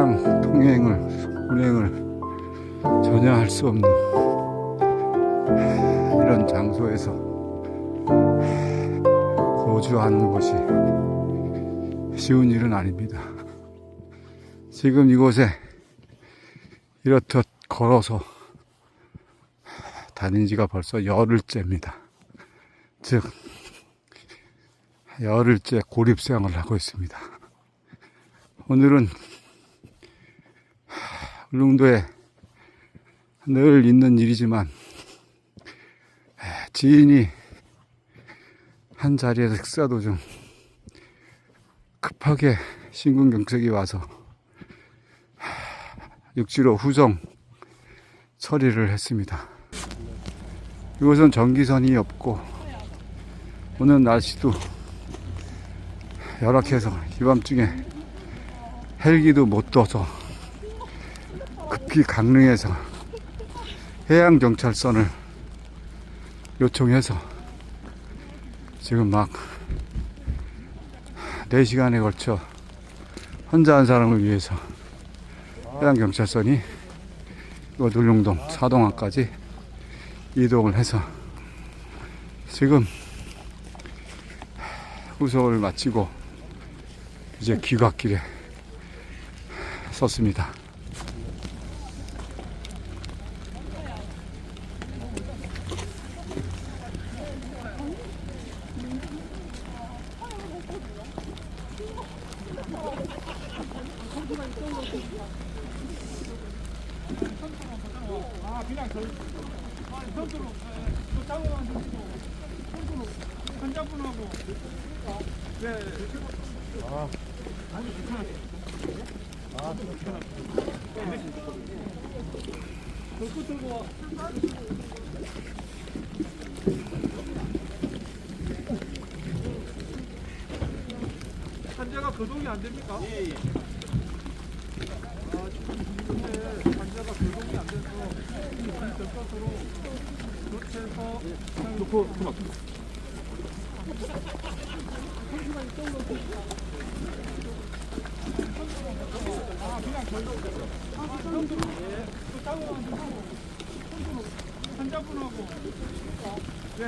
차량 통행을 운행을 전혀 할 수 없는 이런 장소에서 거주하는 것이 쉬운 일은 아닙니다. 지금 이곳에 이렇듯 걸어서 다닌 지가 벌써 열흘째입니다. 즉, 열흘째 고립생활을 하고 있습니다. 오늘은 울릉도에 늘 있는 일이지만 지인이 한 자리에서 식사 도중 급하게 심근경색이 와서 육지로 후정 처리를 했습니다. 이곳은 전기선이 없고 오늘 날씨도 열악해서 이밤중에 헬기도 못 떠서 급히 강릉에서 해양경찰선을 요청해서 지금 막 4시간에 걸쳐 혼자 한 사람을 위해서 해양경찰선이 울릉동 사동항까지 이동을 해서 지금 후속을 마치고 이제 귀갓길에 섰습니다. 환자가 거동이 안 됩니까? 예, 예. 아, 지금 거동이 안 돼서 될 것으로 교체해서 놓고 그만. 환자분하고 예.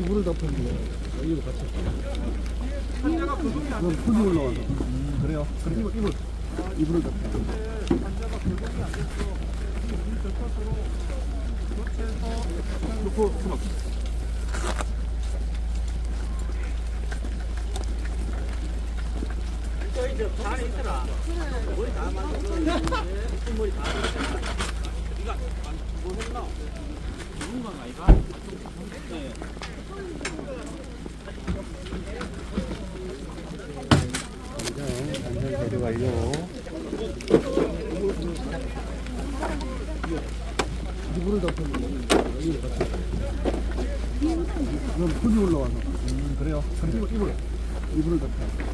이불을 덮은 거 이거 같이 그럼 풀이 올라와서. 음, 그래요? 그럼 이불 이불. 이불을 덮어 교체해서 놓고 그만. 거 이거 같이 그럼 풀이 올라와서 음, 그래요 이불 이불 이불을 덮어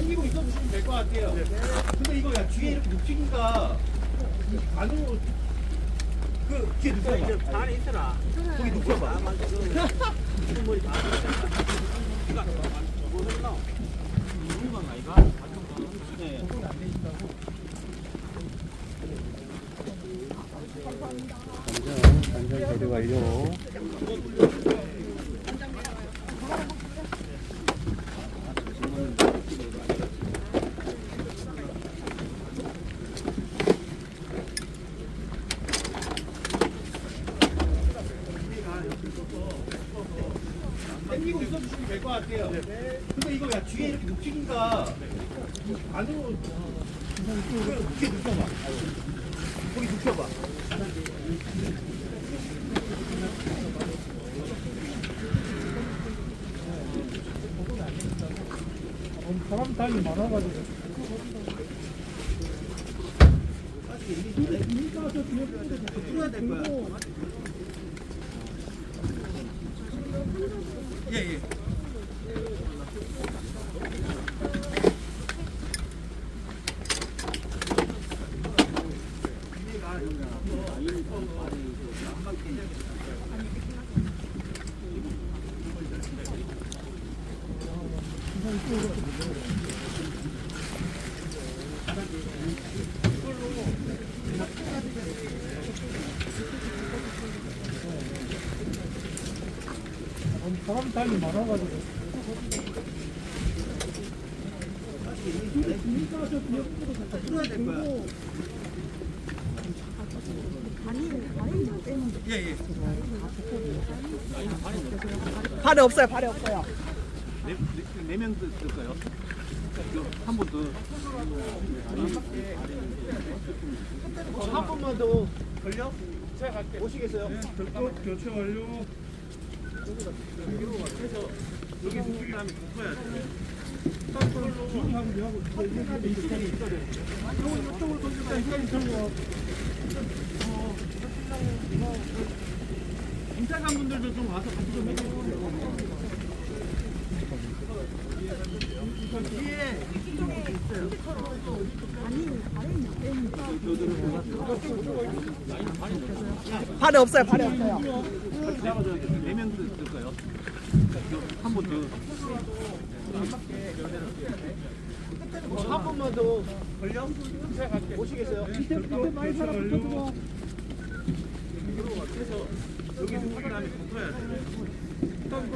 땡기고 있어 주시면 될 것 같아요. 근데 이거 야 뒤에 이렇게 눕히기가 안으로 그 뒤에 눕혀봐. 이제 안에 있어라. 거기 눕혀봐. 단전 단전 재료 완료 땡기고 있어주시면 될 것 같아요. 근데 이거 야 뒤에 이렇게 눕히기가 안으로 그 뒤에 눕혀봐. 거기 눕혀봐. 사람 다이 많아가지고. 풀어야 될 거야. 사람 달리 많아가지고. 발에 없어요, 발에 없어요. 네명 쓸까요? 한번 더. 한 번만 더 걸려? 제가 갈게. 오시겠어요? 교, 교체 완료. 임차관 분들도 좀 와서 같이 좀 해주세요. 발에 없어요, 발에 없어요. 잡아줘. 네명 쓸까요? 한번 더. 한 번만 더 걸려? 제가 갈게. 오시겠어요? 교체 완료. 여기 묶인 다음에 묶어야 돼. 같이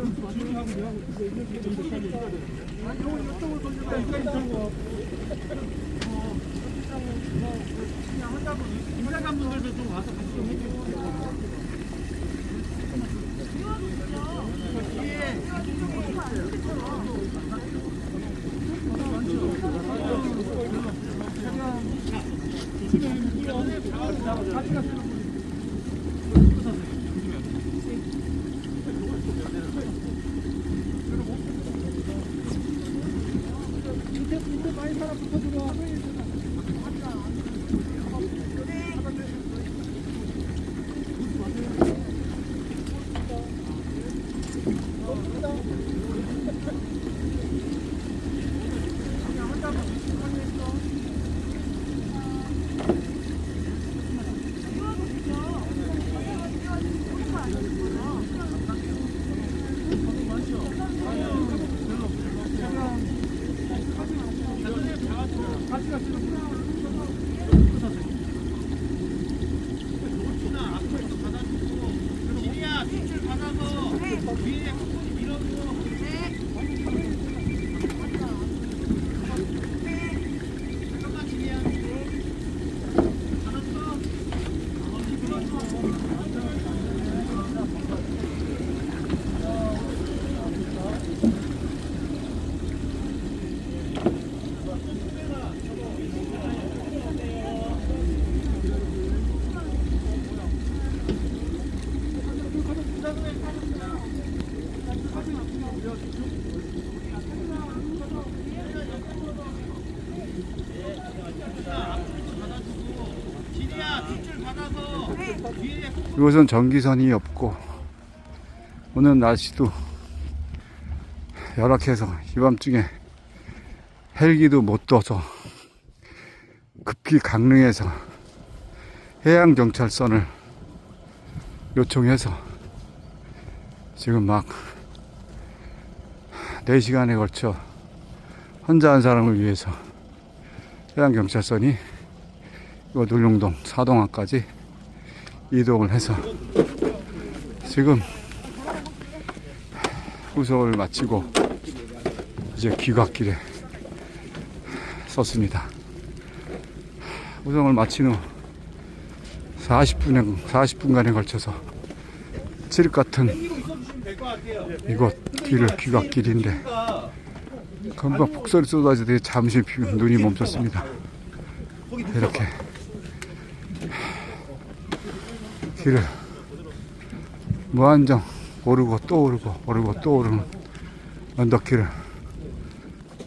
좀 해주세요. 지리야 뒷줄 받아서 뒤에 밀어줘. 잠깐만 지리야. 지리야 뒷줄 받아서 뒤에 이곳은 전기선이 없고 오늘 날씨도 열악해서 이밤중에 헬기도 못 떠서 급히 강릉에서 해양경찰선을 요청해서 지금 막 4시간에 걸쳐 혼자 한 사람을 위해서 해양경찰선이 이거 눌룡동 사동항까지 이동을 해서 지금 후속을 마치고 이제 귀갓길에 섰습니다. 후속을 마친 후 40분에 40분간에 걸쳐서 칠흑 같은. 이곳 길을 귀갓길인데 금방 폭설이 쏟아지더니 잠시 비- 눈이 멈췄습니다. 이렇게 길을 무한정 오르고 또 오르고 오르고 또 오르는 언덕길을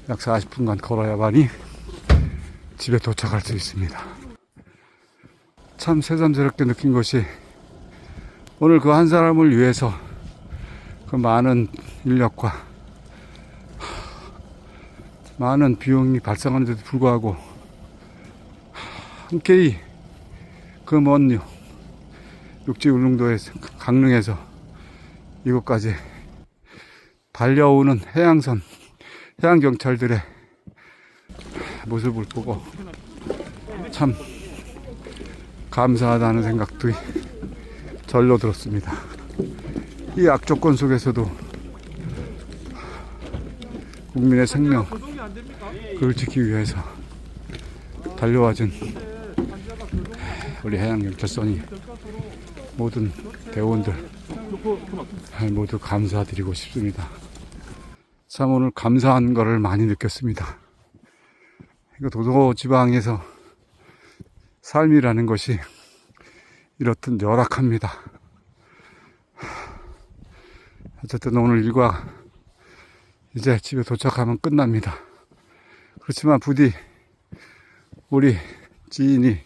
약 40분간 걸어야만이 집에 도착할 수 있습니다. 참 새삼스럽게 느낀 것이 오늘 그 한 사람을 위해서 그 많은 인력과 많은 비용이 발생하는데도 불구하고 함께이 그먼 육지 울릉도의 강릉에서 이곳까지 달려오는 해양선 해양 경찰들의 모습을 보고 참 감사하다는 생각도 절로 들었습니다. 이 악조건 속에서도 국민의 생명? 그걸 지키기 위해서 달려와준 우리 해양경찰선이 모든 대원들 모두 감사드리고 싶습니다. 참 오늘 감사한 거를 많이 느꼈습니다. 이거 도도 지방에서 삶이라는 것이 이렇듯 열악합니다. 어쨌든 오늘 일과 이제 집에 도착하면 끝납니다. 그렇지만 부디 우리 지인이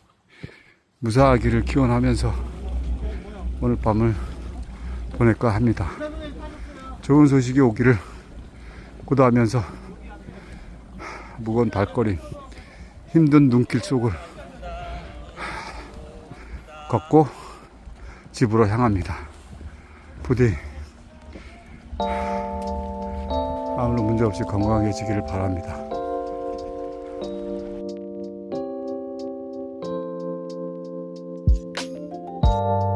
무사하기를 기원하면서 오늘 밤을 보낼까 합니다. 좋은 소식이 오기를 고도하면서 무거운 발걸음, 힘든 눈길 속을 걷고 집으로 향합니다. 부디 아무런 문제 없이 건강해지기를 바랍니다. 안녕.